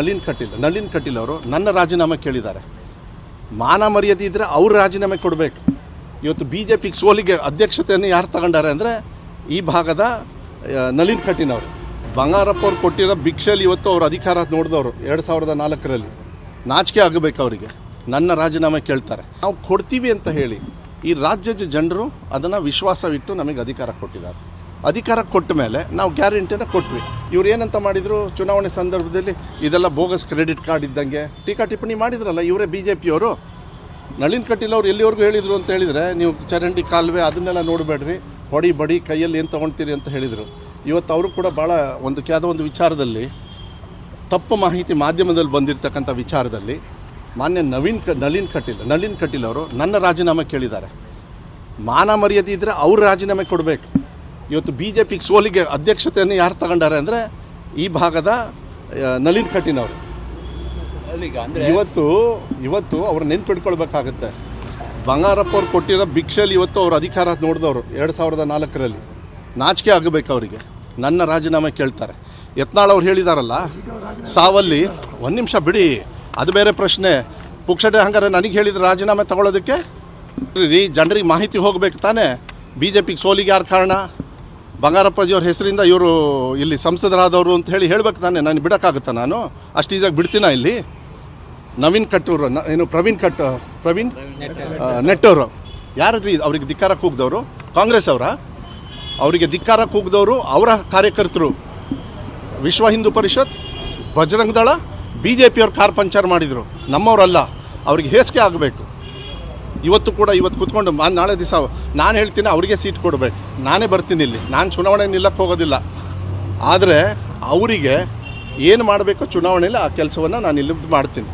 ನಳಿನ್ ಕಟೀಲ್ ನಳಿನ್ ಕಟೀಲ್ ಅವರು ನನ್ನ ರಾಜೀನಾಮೆ ಕೇಳಿದ್ದಾರೆ. ಮಾನ ಮರ್ಯಾದೆ ಇದ್ದರೆ ಅವ್ರ ರಾಜೀನಾಮೆ ಕೊಡಬೇಕು. ಇವತ್ತು ಬಿ ಜೆ ಪಿಗೆ ಸೋಲಿಗೆ ಅಧ್ಯಕ್ಷತೆಯನ್ನು ಯಾರು ತಗೊಂಡಾರೆ ಅಂದರೆ ಈ ಭಾಗದ ನಳಿನ್ ಕಟೀಲ್ ಅವರು. ಬಂಗಾರಪ್ಪ ಅವ್ರು ಕೊಟ್ಟಿರೋ ಭಿಕ್ಷೆಯಲ್ಲಿ ಇವತ್ತು ಅವ್ರ ಅಧಿಕಾರ ನೋಡಿದವರು ಎರಡು ಸಾವಿರದ ನಾಲ್ಕರಲ್ಲಿ. ನಾಚಿಕೆ ಆಗಬೇಕು ಅವರಿಗೆ. ನನ್ನ ರಾಜೀನಾಮೆ ಕೇಳ್ತಾರೆ. ನಾವು ಕೊಡ್ತೀವಿ ಅಂತ ಹೇಳಿ ಈ ರಾಜ್ಯದ ಜನರು ಅದನ್ನು ವಿಶ್ವಾಸವಿಟ್ಟು ನಮಗೆ ಅಧಿಕಾರ ಕೊಟ್ಟಿದ್ದಾರೆ. ಅಧಿಕಾರ ಕೊಟ್ಟ ಮೇಲೆ ನಾವು ಗ್ಯಾರಂಟಿನ ಕೊಟ್ವಿ. ಇವ್ರು ಏನಂತ ಮಾಡಿದರು? ಚುನಾವಣೆ ಸಂದರ್ಭದಲ್ಲಿ ಇದೆಲ್ಲ ಬೋಗಸ್ ಕ್ರೆಡಿಟ್ ಕಾರ್ಡ್ ಇದ್ದಂಗೆ ಟೀಕಾ ಟಿಪ್ಪಣಿ ಮಾಡಿದ್ರಲ್ಲ, ಇವರೇ ಬಿ ಜೆ ಪಿಯವರು ನಳಿನ್ ಕಟೀಲ್ ಅವ್ರು ಎಲ್ಲಿವರೆಗೂ ಹೇಳಿದರು ಅಂತ ಹೇಳಿದರೆ, ನೀವು ಚರಂಡಿ ಕಾಲುವೆ ಅದನ್ನೆಲ್ಲ ನೋಡಬೇಡ್ರಿ, ಹೊಡಿ ಬಡಿ, ಕೈಯಲ್ಲಿ ಏನು ತೊಗೊಳ್ತೀರಿ ಅಂತ ಹೇಳಿದರು. ಇವತ್ತು ಅವರು ಕೂಡ ಭಾಳ ಒಂದು ಯಾವುದೋ ಒಂದು ವಿಚಾರದಲ್ಲಿ, ತಪ್ಪು ಮಾಹಿತಿ ಮಾಧ್ಯಮದಲ್ಲಿ ಬಂದಿರತಕ್ಕಂಥ ವಿಚಾರದಲ್ಲಿ ಮಾನ್ಯ ನವೀನ್ ಕ, ನಳಿನ್ ಕಟೀಲ್ ನಳಿನ್ ಕಟೀಲ್ ಅವರು ನನ್ನ ರಾಜೀನಾಮೆ ಕೇಳಿದ್ದಾರೆ. ಮಾನ ಮರ್ಯಾದೆ ಇದ್ದರೆ ಅವ್ರ ರಾಜೀನಾಮೆ ಕೊಡಬೇಕು. ಇವತ್ತು ಬಿ ಜೆ ಪಿಗೆ ಸೋಲಿಗೆ ಅಧ್ಯಕ್ಷತೆಯನ್ನು ಯಾರು ತಗೊಂಡಾರೆ ಅಂದರೆ ಈ ಭಾಗದ ನಲಿನ್ ನಳಿನ್ ಕಟೀಲ್ ಅವರು. ಇವತ್ತು ಇವತ್ತು ಅವ್ರು ನೆನ್ಪಿಟ್ಕೊಳ್ಬೇಕಾಗತ್ತೆ. ಬಂಗಾರಪ್ಪ ಅವ್ರು ಕೊಟ್ಟಿರೋ ಭಿಕ್ಷೆಯಲ್ಲಿ ಇವತ್ತು ಅವ್ರ ಅಧಿಕಾರ ನೋಡಿದವರು ಎರಡು ಸಾವಿರದ ನಾಲ್ಕರಲ್ಲಿ. ನಾಚಿಕೆ ಆಗಬೇಕು ಅವರಿಗೆ. ನನ್ನ ರಾಜೀನಾಮೆ ಕೇಳ್ತಾರೆ. ಯತ್ನಾಳ್ ಅವ್ರು ಹೇಳಿದಾರಲ್ಲ ಸಾವಲ್ಲಿ ಒಂದು ನಿಮಿಷ ಬಿಡಿ ಅದು ಬೇರೆ ಪ್ರಶ್ನೆ. ಪುಕ್ಷಡೆ ಹಂಗಾರೆ ನನಗೆ ಹೇಳಿದ ರಾಜೀನಾಮೆ ತಗೊಳ್ಳೋದಕ್ಕೆ ರೀ ಜನರಿಗೆ ಮಾಹಿತಿ ಹೋಗ್ಬೇಕು ತಾನೇ? ಬಿ ಜೆ ಪಿಗೆ ಸೋಲಿಗೆ ಯಾರು ಕಾರಣ? ಬಂಗಾರಪ್ಪಾಜಿಯವ್ರ ಹೆಸರಿಂದ ಇವರು ಇಲ್ಲಿ ಸಂಸದರಾದವರು ಅಂತ ಹೇಳಿ ಹೇಳ್ಬೇಕು ತಾನೆ. ನಾನು ಬಿಡೋಕ್ಕಾಗುತ್ತಾ ನಾನು? ಅಷ್ಟು ಈಸಾಗಿ ಬಿಡ್ತೀನ ಇಲ್ಲಿ? ನವೀನ್ ಕಟ್ಟೂರು ಏನು ಪ್ರವೀಣ್ ಕಟ್, ಪ್ರವೀಣ್? ನೆಟ್ಟವರು ಯಾರು ಅವ್ರಿಗೆ ಧಿಕ್ಕಾರಕ್ಕೆ ಹೋಗ್ದವರು? ಕಾಂಗ್ರೆಸ್ ಅವರ? ಅವರಿಗೆ ಧಿಕ್ಕಾರಕ್ಕೆ ಹೋಗ್ದವರು ಅವರ ಕಾರ್ಯಕರ್ತರು. ವಿಶ್ವ ಹಿಂದೂ ಪರಿಷತ್ ಬಜರಂಗದಳ ಬಿ ಜೆ ಪಿಯವ್ರು ಕಾರ್ ಪಂಚರ್ ಮಾಡಿದರು. ನಮ್ಮವರಲ್ಲ. ಅವ್ರಿಗೆ ಹೇಸಿಗೆ ಆಗಬೇಕು. ಇವತ್ತು ಕೂಡ ಇವತ್ತು ಕೂತ್ಕೊಂಡು ನಾಳೆ ದಿವಸ ನಾನು ಹೇಳ್ತೀನಿ ಅವರಿಗೆ ಸೀಟ್ ಕೊಡಬೇಕು. ನಾನೇ ಬರ್ತೀನಿ ಇಲ್ಲಿ. ನಾನು ಚುನಾವಣೆ ನಿಲ್ಲಕ್ಕೆ ಹೋಗೋದಿಲ್ಲ. ಆದರೆ ಅವರಿಗೆ ಏನು ಮಾಡಬೇಕು ಚುನಾವಣೆಯಲ್ಲಿ ಆ ಕೆಲಸವನ್ನು ನಾನು ಇಲ್ಲಿ ಮಾಡ್ತೀನಿ.